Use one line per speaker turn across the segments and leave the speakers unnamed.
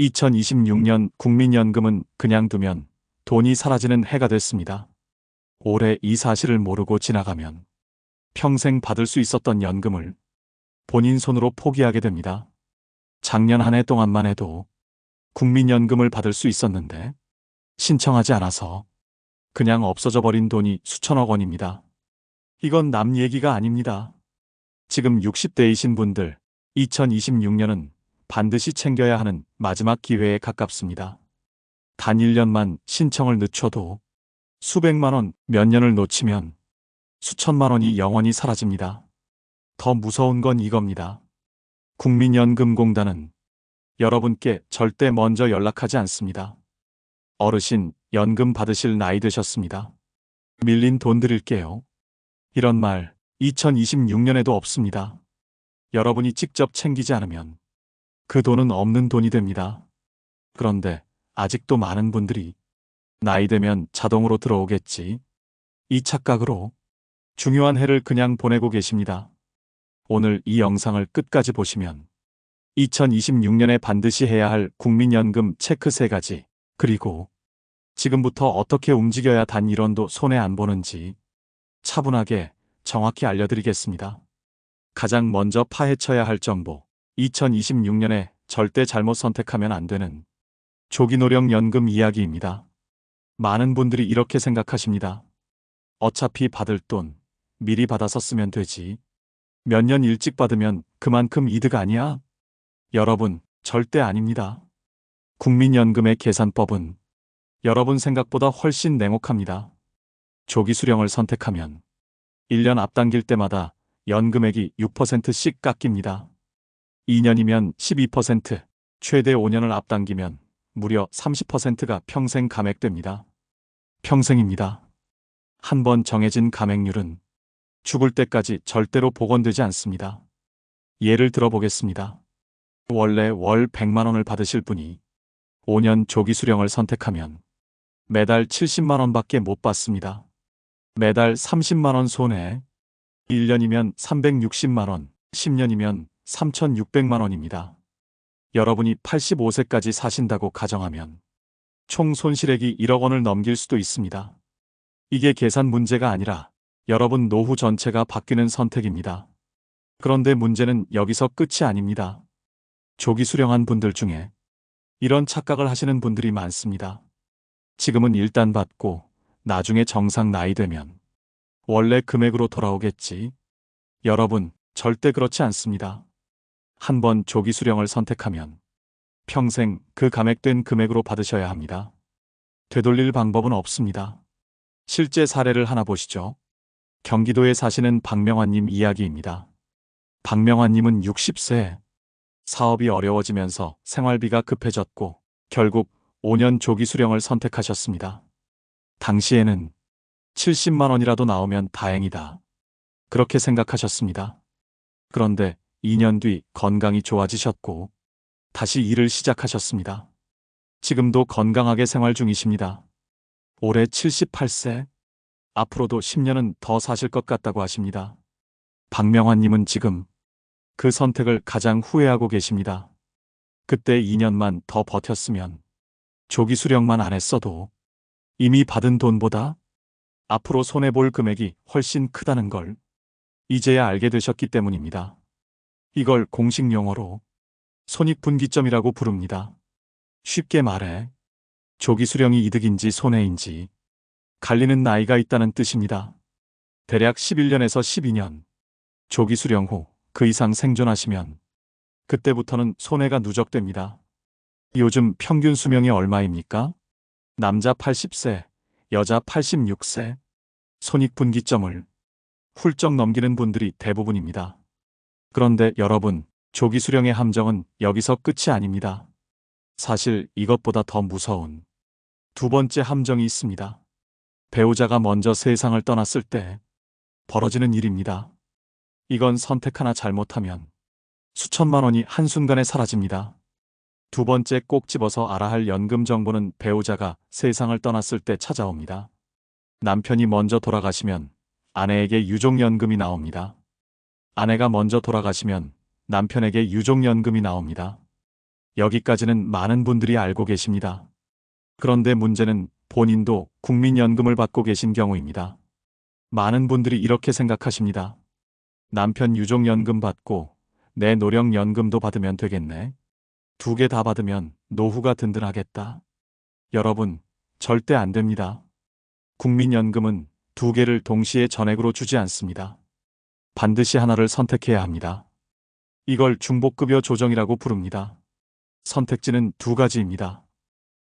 2026년 국민연금은 그냥 두면 돈이 사라지는 해가 됐습니다. 올해 이 사실을 모르고 지나가면 평생 받을 수 있었던 연금을 본인 손으로 포기하게 됩니다. 작년 한 해 동안만 해도 국민연금을 받을 수 있었는데 신청하지 않아서 그냥 없어져 버린 돈이 수천억 원입니다. 이건 남 얘기가 아닙니다. 지금 60대이신 분들 2026년은 반드시 챙겨야 하는 마지막 기회에 가깝습니다. 단 1년만 신청을 늦춰도 수백만 원, 몇 년을 놓치면 수천만 원이 영원히 사라집니다. 더 무서운 건 이겁니다. 국민연금공단은 여러분께 절대 먼저 연락하지 않습니다. 어르신, 연금 받으실 나이 되셨습니다. 밀린 돈 드릴게요. 이런 말 2026년에도 없습니다. 여러분이 직접 챙기지 않으면 그 돈은 없는 돈이 됩니다. 그런데 아직도 많은 분들이 나이 되면 자동으로 들어오겠지. 이 착각으로 중요한 해를 그냥 보내고 계십니다. 오늘 이 영상을 끝까지 보시면 2026년에 반드시 해야 할 국민연금 체크 3가지, 그리고 지금부터 어떻게 움직여야 단 1원도 손해 안 보는지 차분하게 정확히 알려드리겠습니다. 가장 먼저 파헤쳐야 할 정보, 2026년에 절대 잘못 선택하면 안 되는 조기노령연금 이야기입니다. 많은 분들이 이렇게 생각하십니다. 어차피 받을 돈 미리 받아서 쓰면 되지. 몇 년 일찍 받으면 그만큼 이득 아니야? 여러분, 절대 아닙니다. 국민연금의 계산법은 여러분 생각보다 훨씬 냉혹합니다. 조기 수령을 선택하면 1년 앞당길 때마다 연금액이 6%씩 깎입니다. 2년이면 12%, 최대 5년을 앞당기면 무려 30%가 평생 감액됩니다. 평생입니다. 한 번 정해진 감액률은 죽을 때까지 절대로 복원되지 않습니다. 예를 들어보겠습니다. 원래 월 100만 원을 받으실 분이 5년 조기 수령을 선택하면 매달 70만 원밖에 못 받습니다. 매달 30만 원 손해, 1년이면 360만 원, 10년이면 3,600만 원입니다. 여러분이 85세까지 사신다고 가정하면 총 손실액이 1억 원을 넘길 수도 있습니다. 이게 계산 문제가 아니라 여러분 노후 전체가 바뀌는 선택입니다. 그런데 문제는 여기서 끝이 아닙니다. 조기 수령한 분들 중에 이런 착각을 하시는 분들이 많습니다. 지금은 일단 받고 나중에 정상 나이 되면 원래 금액으로 돌아오겠지. 여러분, 절대 그렇지 않습니다. 한 번 조기 수령을 선택하면 평생 그 감액된 금액으로 받으셔야 합니다. 되돌릴 방법은 없습니다. 실제 사례를 하나 보시죠. 경기도에 사시는 박명환님 이야기입니다. 박명환님은 60세, 사업이 어려워지면서 생활비가 급해졌고 결국 5년 조기 수령을 선택하셨습니다. 당시에는 70만 원이라도 나오면 다행이다. 그렇게 생각하셨습니다. 그런데 2년 뒤 건강이 좋아지셨고 다시 일을 시작하셨습니다. 지금도 건강하게 생활 중이십니다. 올해 78세, 앞으로도 10년은 더 사실 것 같다고 하십니다. 박명환님은 지금 그 선택을 가장 후회하고 계십니다. 그때 2년만 더 버텼으면 조기 수령만 안 했어도 이미 받은 돈보다 앞으로 손해볼 금액이 훨씬 크다는 걸 이제야 알게 되셨기 때문입니다. 이걸 공식 용어로 손익분기점이라고 부릅니다. 쉽게 말해 조기 수령이 이득인지 손해인지 갈리는 나이가 있다는 뜻입니다. 대략 11년에서 12년 조기 수령 후 그 이상 생존하시면 그때부터는 손해가 누적됩니다. 요즘 평균 수명이 얼마입니까? 남자 80세, 여자 86세. 손익분기점을 훌쩍 넘기는 분들이 대부분입니다. 그런데 여러분, 조기 수령의 함정은 여기서 끝이 아닙니다. 사실 이것보다 더 무서운 두 번째 함정이 있습니다. 배우자가 먼저 세상을 떠났을 때 벌어지는 일입니다. 이건 선택 하나 잘못하면 수천만 원이 한순간에 사라집니다. 두 번째 꼭 집어서 알아야 할 연금 정보는 배우자가 세상을 떠났을 때 찾아옵니다. 남편이 먼저 돌아가시면 아내에게 유족연금이 나옵니다. 아내가 먼저 돌아가시면 남편에게 유족연금이 나옵니다. 여기까지는 많은 분들이 알고 계십니다. 그런데 문제는 본인도 국민연금을 받고 계신 경우입니다. 많은 분들이 이렇게 생각하십니다. 남편 유족연금 받고 내 노령연금도 받으면 되겠네. 두 개 다 받으면 노후가 든든하겠다. 여러분, 절대 안 됩니다. 국민연금은 두 개를 동시에 전액으로 주지 않습니다. 반드시 하나를 선택해야 합니다. 이걸 중복급여 조정이라고 부릅니다. 선택지는 두 가지입니다.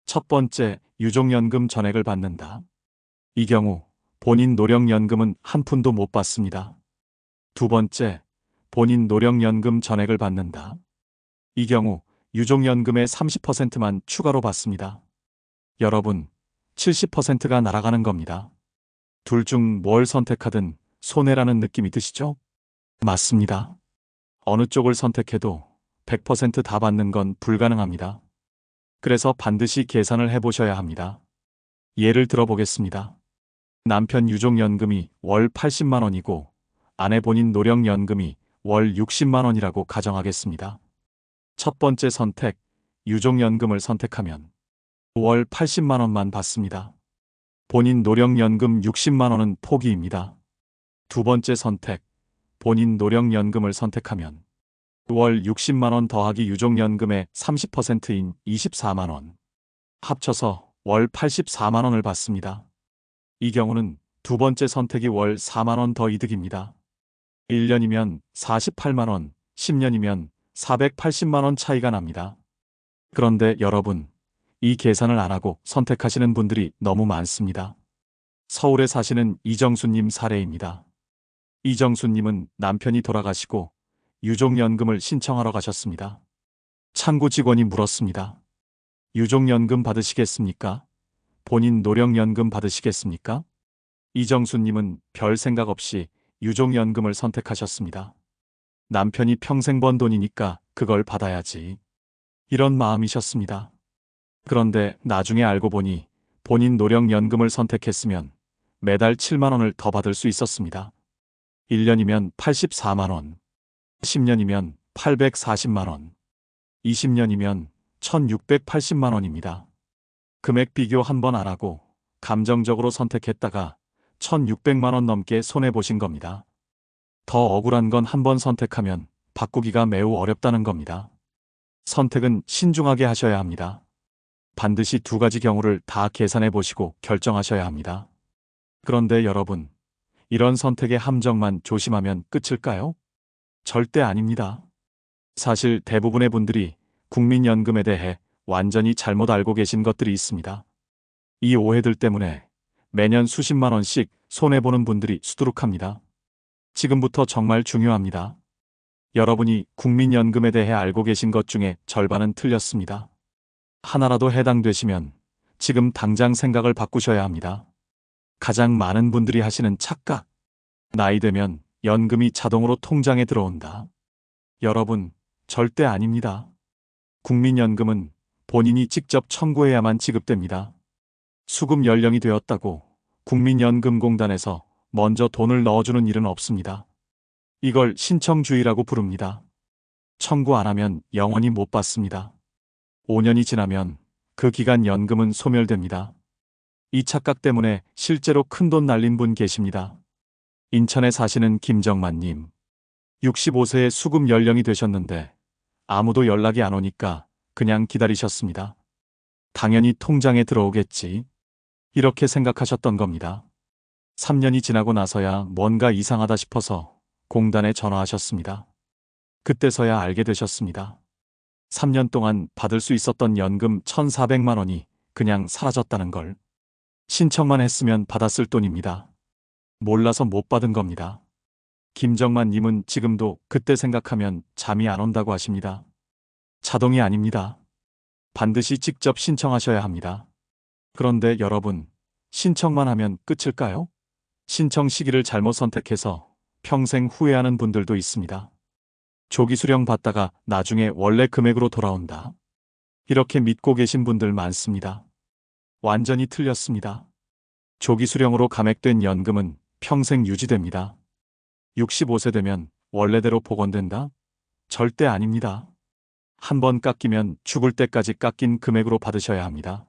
첫 번째, 유족연금 전액을 받는다. 이 경우 본인 노령연금은 한 푼도 못 받습니다. 두 번째, 본인 노령연금 전액을 받는다. 이 경우 유족연금의 30%만 추가로 받습니다. 여러분, 70%가 날아가는 겁니다. 둘 중 뭘 선택하든 손해라는 느낌이 드시죠? 맞습니다. 어느 쪽을 선택해도 100%다 받는 건 불가능합니다. 그래서 반드시 계산을 해보셔야 합니다. 예를 들어보겠습니다. 남편 유족연금이 월 80만 원이고 아내 본인 노령연금이 월 60만 원이라고 가정하겠습니다. 첫 번째 선택, 유족연금을 선택하면 월 80만 원만 받습니다. 본인 노령연금 60만 원은 포기입니다. 두 번째 선택, 본인 노령연금을 선택하면 월 60만 원 더하기 유족연금의 30%인 24만 원. 합쳐서 월 84만 원을 받습니다. 이 경우는 두 번째 선택이 월 4만 원 더 이득입니다. 1년이면 48만 원, 10년이면 480만 원 차이가 납니다. 그런데 여러분, 이 계산을 안 하고 선택하시는 분들이 너무 많습니다. 서울에 사시는 이정수님 사례입니다. 이정수님은 남편이 돌아가시고 유족연금을 신청하러 가셨습니다. 창구 직원이 물었습니다. 유족연금 받으시겠습니까? 본인 노령연금 받으시겠습니까? 이정수님은 별 생각 없이 유족연금을 선택하셨습니다. 남편이 평생 번 돈이니까 그걸 받아야지. 이런 마음이셨습니다. 그런데 나중에 알고 보니 본인 노령연금을 선택했으면 매달 7만원을 더 받을 수 있었습니다. 1년이면 84만원, 10년이면 840만원, 20년이면 1680만원입니다. 금액 비교 한번 안 하고 감정적으로 선택했다가 1600만원 넘게 손해보신 겁니다. 더 억울한 건 한번 선택하면 바꾸기가 매우 어렵다는 겁니다. 선택은 신중하게 하셔야 합니다. 반드시 두 가지 경우를 다 계산해 보시고 결정하셔야 합니다. 그런데 여러분, 이런 선택의 함정만 조심하면 끝일까요? 절대 아닙니다. 사실 대부분의 분들이 국민연금에 대해 완전히 잘못 알고 계신 것들이 있습니다. 이 오해들 때문에 매년 수십만 원씩 손해보는 분들이 수두룩합니다. 지금부터 정말 중요합니다. 여러분이 국민연금에 대해 알고 계신 것 중에 절반은 틀렸습니다. 하나라도 해당되시면 지금 당장 생각을 바꾸셔야 합니다. 가장 많은 분들이 하시는 착각. 나이 되면 연금이 자동으로 통장에 들어온다. 여러분, 절대 아닙니다. 국민연금은 본인이 직접 청구해야만 지급됩니다. 수급 연령이 되었다고 국민연금공단에서 먼저 돈을 넣어주는 일은 없습니다. 이걸 신청주의라고 부릅니다. 청구 안 하면 영원히 못 받습니다. 5년이 지나면 그 기간 연금은 소멸됩니다. 이 착각 때문에 실제로 큰돈 날린 분 계십니다. 인천에 사시는 김정만님. 65세의 수급 연령이 되셨는데 아무도 연락이 안 오니까 그냥 기다리셨습니다. 당연히 통장에 들어오겠지. 이렇게 생각하셨던 겁니다. 3년이 지나고 나서야 뭔가 이상하다 싶어서 공단에 전화하셨습니다. 그때서야 알게 되셨습니다. 3년 동안 받을 수 있었던 연금 1,400만 원이 그냥 사라졌다는 걸. 신청만 했으면 받았을 돈입니다. 몰라서 못 받은 겁니다. 김정만 님은 지금도 그때 생각하면 잠이 안 온다고 하십니다. 자동이 아닙니다. 반드시 직접 신청하셔야 합니다. 그런데 여러분, 신청만 하면 끝일까요? 신청 시기를 잘못 선택해서 평생 후회하는 분들도 있습니다. 조기 수령 받다가 나중에 원래 금액으로 돌아온다. 이렇게 믿고 계신 분들 많습니다. 완전히 틀렸습니다. 조기 수령으로 감액된 연금은 평생 유지됩니다. 65세 되면 원래대로 복원된다? 절대 아닙니다. 한 번 깎이면 죽을 때까지 깎인 금액으로 받으셔야 합니다.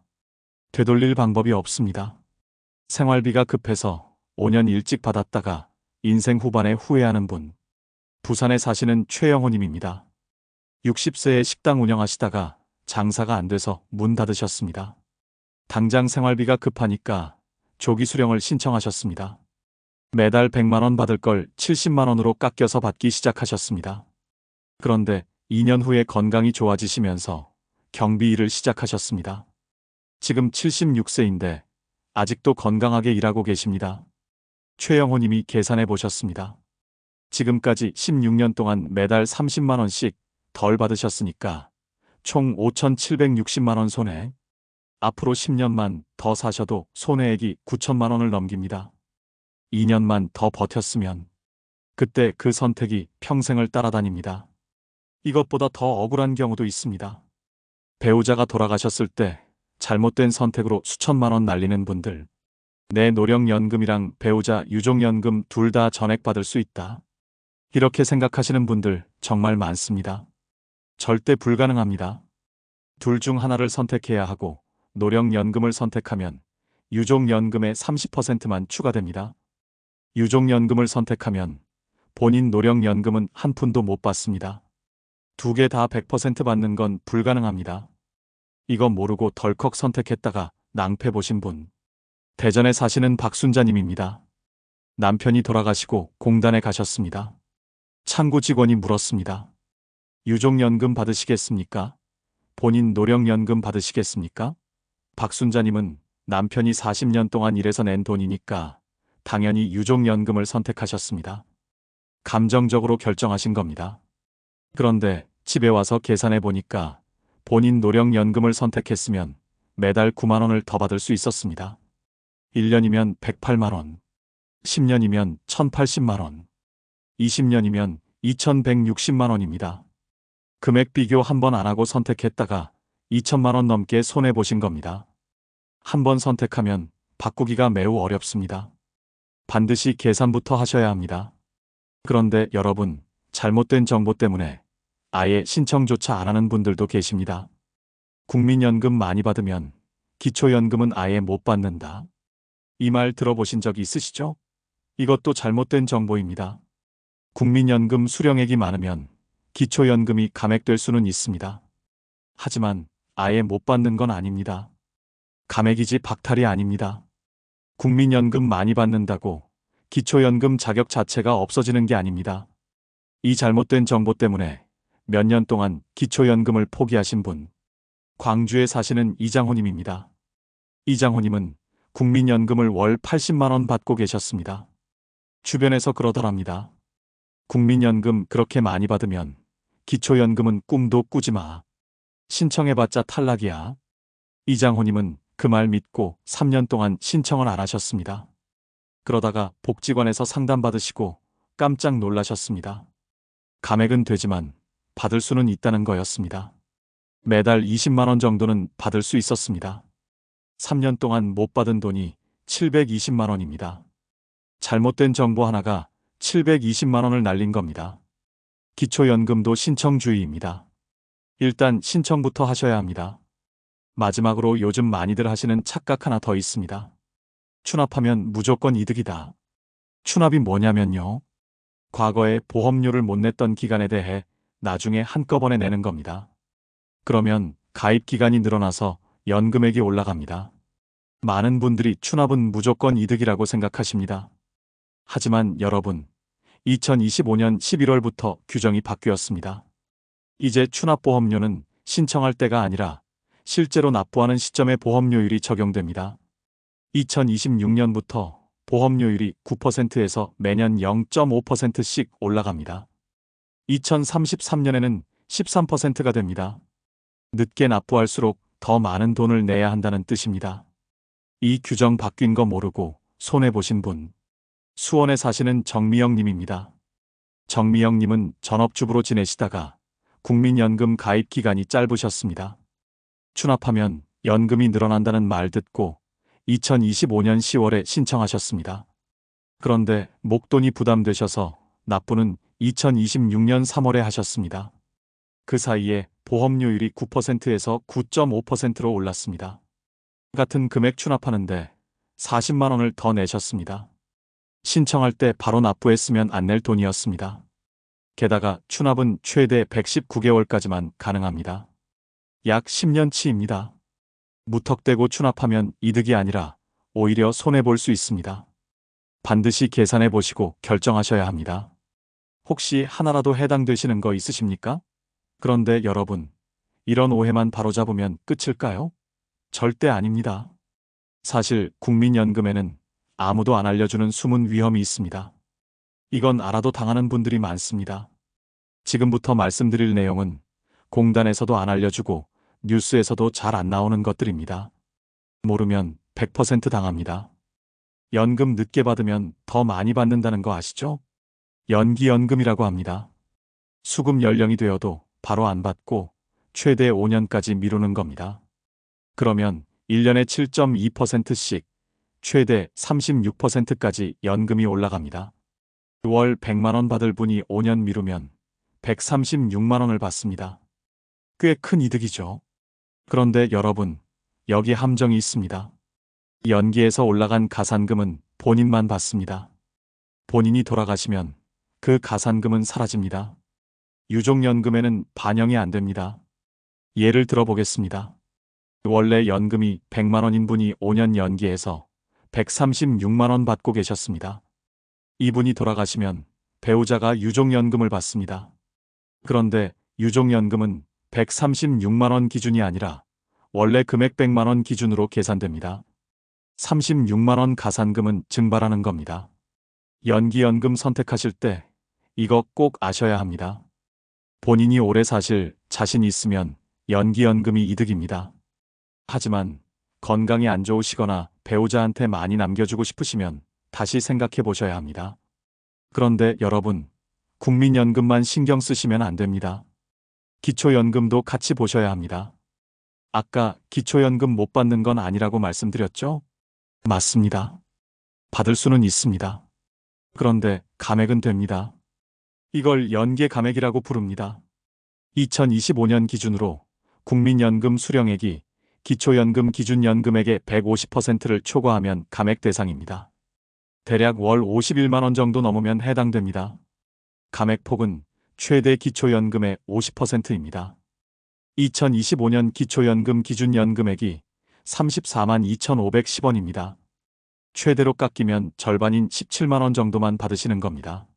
되돌릴 방법이 없습니다. 생활비가 급해서 5년 일찍 받았다가 인생 후반에 후회하는 분. 부산에 사시는 최영호님입니다. 60세에 식당 운영하시다가 장사가 안 돼서 문 닫으셨습니다. 당장 생활비가 급하니까 조기 수령을 신청하셨습니다. 매달 100만원 받을 걸 70만원으로 깎여서 받기 시작하셨습니다. 그런데 2년 후에 건강이 좋아지시면서 경비 일을 시작하셨습니다. 지금 76세인데 아직도 건강하게 일하고 계십니다. 최영호 님이 계산해 보셨습니다. 지금까지 16년 동안 매달 30만원씩 덜 받으셨으니까 총 5,760만원 손해. 앞으로 10년만 더 사셔도 손해액이 9천만 원을 넘깁니다. 2년만 더 버텼으면 그때 그 선택이 평생을 따라다닙니다. 이것보다 더 억울한 경우도 있습니다. 배우자가 돌아가셨을 때 잘못된 선택으로 수천만 원 날리는 분들. 내 노령연금이랑 배우자 유족연금 둘 다 전액받을 수 있다. 이렇게 생각하시는 분들 정말 많습니다. 절대 불가능합니다. 둘 중 하나를 선택해야 하고 노령연금을 선택하면 유족연금의 30%만 추가됩니다. 유족연금을 선택하면 본인 노령연금은 한 푼도 못 받습니다. 두 개 다 100% 받는 건 불가능합니다. 이거 모르고 덜컥 선택했다가 낭패 보신 분. 대전에 사시는 박순자님입니다. 남편이 돌아가시고 공단에 가셨습니다. 창구 직원이 물었습니다. 유족연금 받으시겠습니까? 본인 노령연금 받으시겠습니까? 박순자님은 남편이 40년 동안 일해서 낸 돈이니까 당연히 유족연금을 선택하셨습니다. 감정적으로 결정하신 겁니다. 그런데 집에 와서 계산해 보니까 본인 노령연금을 선택했으면 매달 9만 원을 더 받을 수 있었습니다. 1년이면 108만 원, 10년이면 1080만 원, 20년이면 2160만 원입니다. 금액 비교 한 번 안 하고 선택했다가 2천만 원 넘게 손해보신 겁니다. 한번 선택하면 바꾸기가 매우 어렵습니다. 반드시 계산부터 하셔야 합니다. 그런데 여러분, 잘못된 정보 때문에 아예 신청조차 안 하는 분들도 계십니다. 국민연금 많이 받으면 기초연금은 아예 못 받는다. 이 말 들어보신 적 있으시죠? 이것도 잘못된 정보입니다. 국민연금 수령액이 많으면 기초연금이 감액될 수는 있습니다. 하지만 아예 못 받는 건 아닙니다. 감액이지 박탈이 아닙니다. 국민연금 많이 받는다고 기초연금 자격 자체가 없어지는 게 아닙니다. 이 잘못된 정보 때문에 몇 년 동안 기초연금을 포기하신 분. 광주에 사시는 이장호님입니다. 이장호님은 국민연금을 월 80만원 받고 계셨습니다. 주변에서 그러더랍니다. 국민연금 그렇게 많이 받으면 기초연금은 꿈도 꾸지 마. 신청해봤자 탈락이야. 이장호님은 그 말 믿고 3년 동안 신청을 안 하셨습니다. 그러다가 복지관에서 상담받으시고 깜짝 놀라셨습니다. 감액은 되지만 받을 수는 있다는 거였습니다. 매달 20만원 정도는 받을 수 있었습니다. 3년 동안 못 받은 돈이 720만원입니다. 잘못된 정보 하나가 720만원을 날린 겁니다. 기초연금도 신청 주의입니다. 일단 신청부터 하셔야 합니다. 마지막으로 요즘 많이들 하시는 착각 하나 더 있습니다. 추납하면 무조건 이득이다. 추납이 뭐냐면요. 과거에 보험료를 못 냈던 기간에 대해 나중에 한꺼번에 내는 겁니다. 그러면 가입 기간이 늘어나서 연금액이 올라갑니다. 많은 분들이 추납은 무조건 이득이라고 생각하십니다. 하지만 여러분, 2025년 11월부터 규정이 바뀌었습니다. 이제 추납보험료는 신청할 때가 아니라 실제로 납부하는 시점에 보험료율이 적용됩니다. 2026년부터 보험료율이 9%에서 매년 0.5%씩 올라갑니다. 2033년에는 13%가 됩니다. 늦게 납부할수록 더 많은 돈을 내야 한다는 뜻입니다. 이 규정 바뀐 거 모르고 손해보신 분. 수원에 사시는 정미영 님입니다. 정미영 님은 전업주부로 지내시다가 국민연금 가입 기간이 짧으셨습니다. 추납하면 연금이 늘어난다는 말 듣고 2025년 10월에 신청하셨습니다. 그런데 목돈이 부담되셔서 납부는 2026년 3월에 하셨습니다. 그 사이에 보험료율이 9%에서 9.5%로 올랐습니다. 같은 금액 추납하는데 40만 원을 더 내셨습니다. 신청할 때 바로 납부했으면 안 낼 돈이었습니다. 게다가 추납은 최대 119개월까지만 가능합니다. 약 10년치입니다. 무턱대고 추납하면 이득이 아니라 오히려 손해볼 수 있습니다. 반드시 계산해 보시고 결정하셔야 합니다. 혹시 하나라도 해당되시는 거 있으십니까? 그런데 여러분, 이런 오해만 바로잡으면 끝일까요? 절대 아닙니다. 사실 국민연금에는 아무도 안 알려주는 숨은 위험이 있습니다. 이건 알아도 당하는 분들이 많습니다. 지금부터 말씀드릴 내용은 공단에서도 안 알려주고 뉴스에서도 잘 안 나오는 것들입니다. 모르면 100% 당합니다. 연금 늦게 받으면 더 많이 받는다는 거 아시죠? 연기연금이라고 합니다. 수급 연령이 되어도 바로 안 받고 최대 5년까지 미루는 겁니다. 그러면 1년에 7.2%씩 최대 36%까지 연금이 올라갑니다. 월 100만원 받을 분이 5년 미루면 136만원을 받습니다. 꽤 큰 이득이죠. 그런데 여러분, 여기 함정이 있습니다. 연기에서 올라간 가산금은 본인만 받습니다. 본인이 돌아가시면 그 가산금은 사라집니다. 유족연금에는 반영이 안 됩니다. 예를 들어보겠습니다. 원래 연금이 100만원인 분이 5년 연기해서 136만원 받고 계셨습니다. 이분이 돌아가시면 배우자가 유족연금을 받습니다. 그런데 유족연금은 136만원 기준이 아니라 원래 금액 100만원 기준으로 계산됩니다. 36만원 가산금은 증발하는 겁니다. 연기연금 선택하실 때 이거 꼭 아셔야 합니다. 본인이 오래 사실 자신 있으면 연기연금이 이득입니다. 하지만 건강이 안 좋으시거나 배우자한테 많이 남겨주고 싶으시면 다시 생각해 보셔야 합니다. 그런데 여러분, 국민연금만 신경 쓰시면 안 됩니다. 기초연금도 같이 보셔야 합니다. 아까 기초연금 못 받는 건 아니라고 말씀드렸죠? 맞습니다. 받을 수는 있습니다. 그런데 감액은 됩니다. 이걸 연계 감액이라고 부릅니다. 2025년 기준으로 국민연금 수령액이 기초연금 기준 연금액의 150%를 초과하면 감액 대상입니다. 대략 월 51만원 정도 넘으면 해당됩니다. 감액폭은 최대 기초연금의 50%입니다. 2025년 기초연금 기준 연금액이 34만 2,510원입니다. 최대로 깎이면 절반인 17만원 정도만 받으시는 겁니다.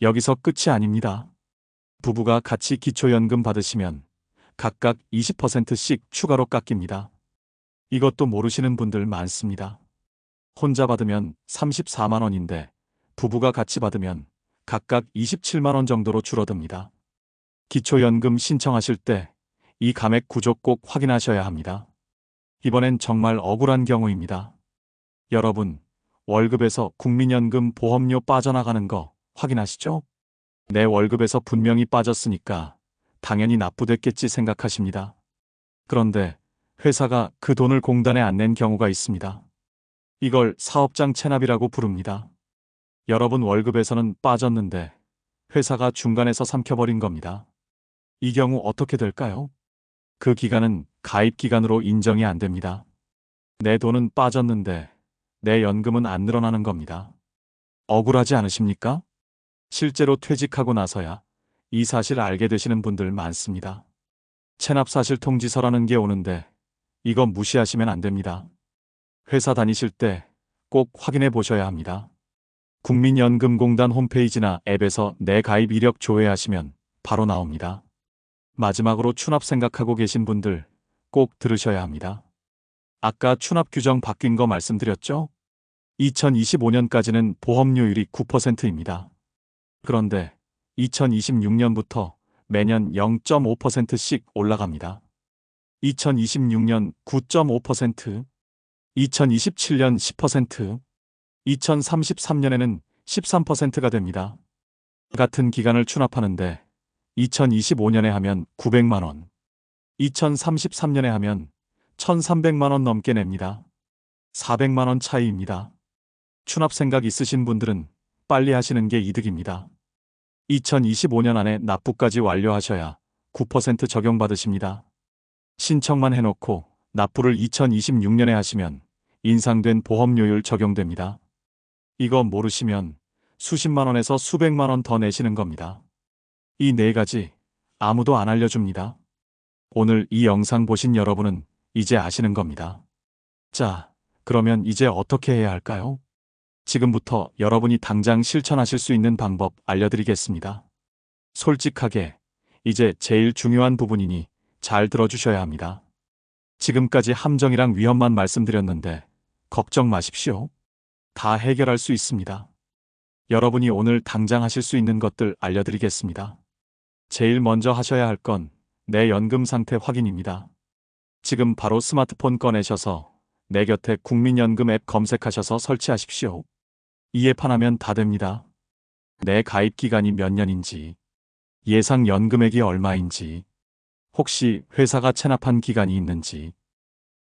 여기서 끝이 아닙니다. 부부가 같이 기초연금 받으시면 각각 20%씩 추가로 깎입니다. 이것도 모르시는 분들 많습니다. 혼자 받으면 34만원인데 부부가 같이 받으면 각각 27만원 정도로 줄어듭니다. 기초연금 신청하실 때 이 감액 구조 꼭 확인하셔야 합니다. 이번엔 정말 억울한 경우입니다. 여러분, 월급에서 국민연금 보험료 빠져나가는 거 확인하시죠? 내 월급에서 분명히 빠졌으니까 당연히 납부됐겠지 생각하십니다. 그런데 회사가 그 돈을 공단에 안 낸 경우가 있습니다. 이걸 사업장 체납이라고 부릅니다. 여러분 월급에서는 빠졌는데 회사가 중간에서 삼켜버린 겁니다. 이 경우 어떻게 될까요? 그 기간은 가입 기간으로 인정이 안 됩니다. 내 돈은 빠졌는데 내 연금은 안 늘어나는 겁니다. 억울하지 않으십니까? 실제로 퇴직하고 나서야 이 사실 알게 되시는 분들 많습니다. 체납사실 통지서라는 게 오는데 이거 무시하시면 안 됩니다. 회사 다니실 때 꼭 확인해 보셔야 합니다. 국민연금공단 홈페이지나 앱에서 내 가입 이력 조회하시면 바로 나옵니다. 마지막으로 추납 생각하고 계신 분들 꼭 들으셔야 합니다. 아까 추납 규정 바뀐 거 말씀드렸죠? 2025년까지는 보험료율이 9%입니다. 그런데 2026년부터 매년 0.5%씩 올라갑니다. 2026년 9.5%, 2027년 10%, 2033년에는 13%가 됩니다. 같은 기간을 추납하는데 2025년에 하면 900만원, 2033년에 하면 1300만원 넘게 냅니다. 400만원 차이입니다. 추납 생각 있으신 분들은 빨리 하시는 게 이득입니다. 2025년 안에 납부까지 완료하셔야 9% 적용받으십니다. 신청만 해놓고 납부를 2026년에 하시면 인상된 보험료율 적용됩니다. 이거 모르시면 수십만 원에서 수백만 원 더 내시는 겁니다. 이 네 가지 아무도 안 알려줍니다. 오늘 이 영상 보신 여러분은 이제 아시는 겁니다. 자, 그러면 이제 어떻게 해야 할까요? 지금부터 여러분이 당장 실천하실 수 있는 방법 알려드리겠습니다. 솔직하게, 이제 제일 중요한 부분이니 잘 들어주셔야 합니다. 지금까지 함정이랑 위험만 말씀드렸는데, 걱정 마십시오. 다 해결할 수 있습니다. 여러분이 오늘 당장 하실 수 있는 것들 알려드리겠습니다. 제일 먼저 하셔야 할 건 내 연금 상태 확인입니다. 지금 바로 스마트폰 꺼내셔서 내 곁에 국민연금 앱 검색하셔서 설치하십시오. 이 앱 하나면 다 됩니다. 내 가입 기간이 몇 년인지, 예상 연금액이 얼마인지, 혹시 회사가 체납한 기간이 있는지,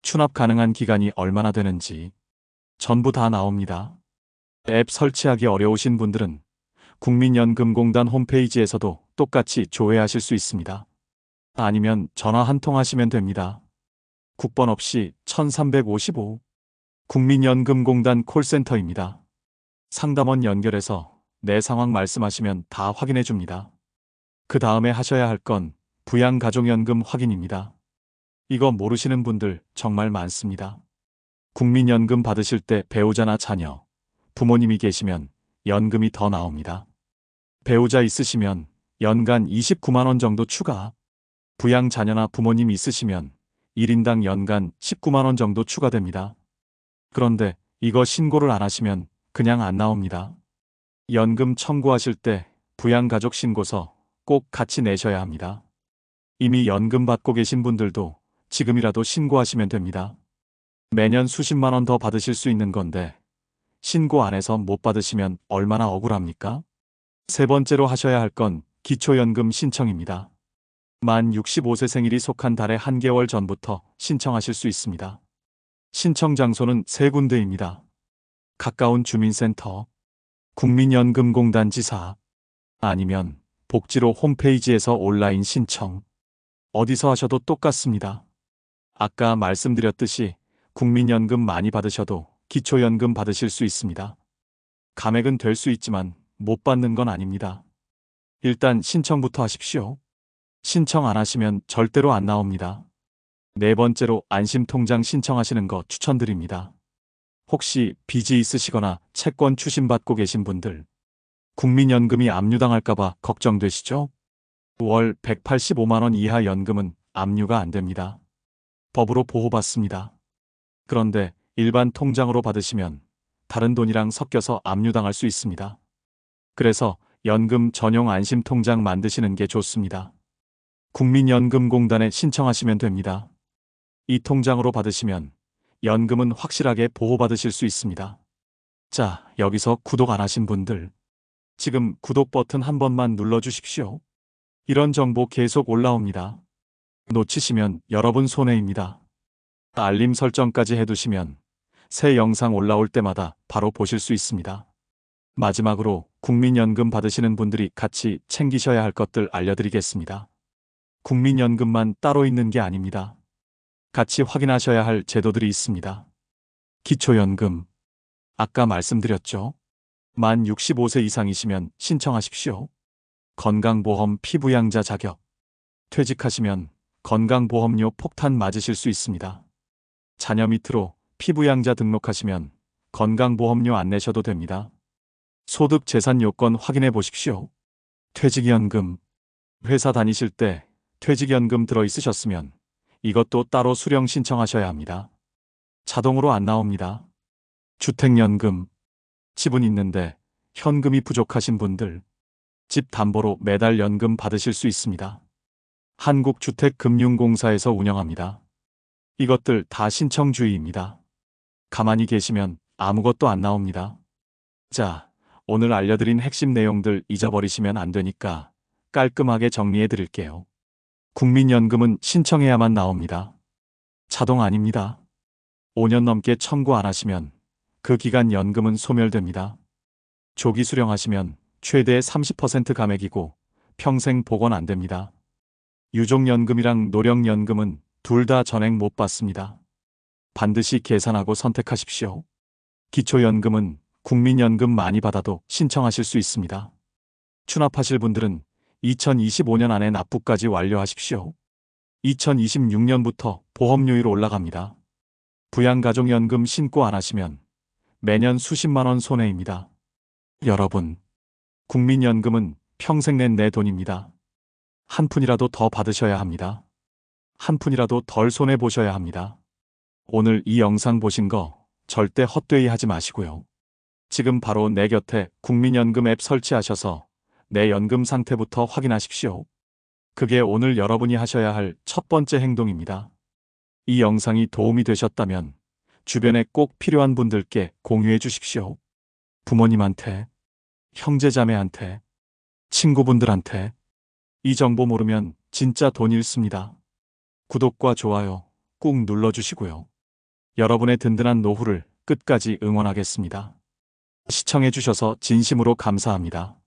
추납 가능한 기간이 얼마나 되는지, 전부 다 나옵니다. 앱 설치하기 어려우신 분들은 국민연금공단 홈페이지에서도 똑같이 조회하실 수 있습니다. 아니면 전화 한 통 하시면 됩니다. 국번 없이 1355 국민연금공단 콜센터입니다. 상담원 연결해서 내 상황 말씀하시면 다 확인해 줍니다. 그 다음에 하셔야 할 건 부양가족연금 확인입니다. 이거 모르시는 분들 정말 많습니다. 국민연금 받으실 때 배우자나 자녀, 부모님이 계시면 연금이 더 나옵니다. 배우자 있으시면 연간 29만원 정도 추가, 부양 자녀나 부모님 있으시면 1인당 연간 19만원 정도 추가됩니다. 그런데 이거 신고를 안 하시면 그냥 안 나옵니다. 연금 청구하실 때 부양가족 신고서 꼭 같이 내셔야 합니다. 이미 연금 받고 계신 분들도 지금이라도 신고하시면 됩니다. 매년 수십만 원 더 받으실 수 있는 건데 신고 안 해서 못 받으시면 얼마나 억울합니까? 세 번째로 하셔야 할 건 기초연금 신청입니다. 만 65세 생일이 속한 달의 한 개월 전부터 신청하실 수 있습니다. 신청 장소는 세 군데입니다. 가까운 주민센터, 국민연금공단 지사, 아니면 복지로 홈페이지에서 온라인 신청. 어디서 하셔도 똑같습니다. 아까 말씀드렸듯이 국민연금 많이 받으셔도 기초연금 받으실 수 있습니다. 감액은 될 수 있지만 못 받는 건 아닙니다. 일단 신청부터 하십시오. 신청 안 하시면 절대로 안 나옵니다. 네 번째로 안심통장 신청하시는 거 추천드립니다. 혹시 빚이 있으시거나 채권 추심받고 계신 분들, 국민연금이 압류당할까봐 걱정되시죠? 월 185만원 이하 연금은 압류가 안 됩니다. 법으로 보호받습니다. 그런데 일반 통장으로 받으시면 다른 돈이랑 섞여서 압류당할 수 있습니다. 그래서 연금 전용 안심통장 만드시는 게 좋습니다. 국민연금공단에 신청하시면 됩니다. 이 통장으로 받으시면 연금은 확실하게 보호받으실 수 있습니다. 자, 여기서 구독 안 하신 분들, 지금 구독 버튼 한 번만 눌러주십시오. 이런 정보 계속 올라옵니다. 놓치시면 여러분 손해입니다. 알림 설정까지 해두시면 새 영상 올라올 때마다 바로 보실 수 있습니다. 마지막으로 국민연금 받으시는 분들이 같이 챙기셔야 할 것들 알려드리겠습니다. 국민연금만 따로 있는 게 아닙니다. 같이 확인하셔야 할 제도들이 있습니다. 기초연금. 아까 말씀드렸죠? 만 65세 이상이시면 신청하십시오. 건강보험 피부양자 자격. 퇴직하시면 건강보험료 폭탄 맞으실 수 있습니다. 자녀 밑으로 피부양자 등록하시면 건강보험료 안 내셔도 됩니다. 소득 재산 요건 확인해 보십시오. 퇴직연금. 회사 다니실 때 퇴직연금 들어 있으셨으면 이것도 따로 수령 신청하셔야 합니다. 자동으로 안 나옵니다. 주택연금. 집은 있는데 현금이 부족하신 분들. 집 담보로 매달 연금 받으실 수 있습니다. 한국주택금융공사에서 운영합니다. 이것들 다 신청주의입니다. 가만히 계시면 아무것도 안 나옵니다. 자, 오늘 알려드린 핵심 내용들 잊어버리시면 안 되니까 깔끔하게 정리해 드릴게요. 국민연금은 신청해야만 나옵니다. 자동 아닙니다. 5년 넘게 청구 안 하시면 그 기간 연금은 소멸됩니다. 조기 수령하시면 최대 30% 감액이고 평생 복원 안 됩니다. 유족연금이랑 노령연금은 둘 다 전액 못 받습니다. 반드시 계산하고 선택하십시오. 기초연금은 국민연금 많이 받아도 신청하실 수 있습니다. 추납하실 분들은 2025년 안에 납부까지 완료하십시오. 2026년부터 보험료율 올라갑니다. 부양가족연금 신고 안 하시면 매년 수십만 원 손해입니다. 여러분, 국민연금은 평생 낸 내 돈입니다. 한 푼이라도 더 받으셔야 합니다. 한 푼이라도 덜 손해 보셔야 합니다. 오늘 이 영상 보신 거 절대 헛되이 하지 마시고요. 지금 바로 내 곁에 국민연금 앱 설치하셔서 내 연금 상태부터 확인하십시오. 그게 오늘 여러분이 하셔야 할 첫 번째 행동입니다. 이 영상이 도움이 되셨다면 주변에 꼭 필요한 분들께 공유해 주십시오. 부모님한테, 형제자매한테, 친구분들한테 이 정보 모르면 진짜 돈 잃습니다. 구독과 좋아요 꾹 눌러주시고요. 여러분의 든든한 노후를 끝까지 응원하겠습니다. 시청해주셔서 진심으로 감사합니다.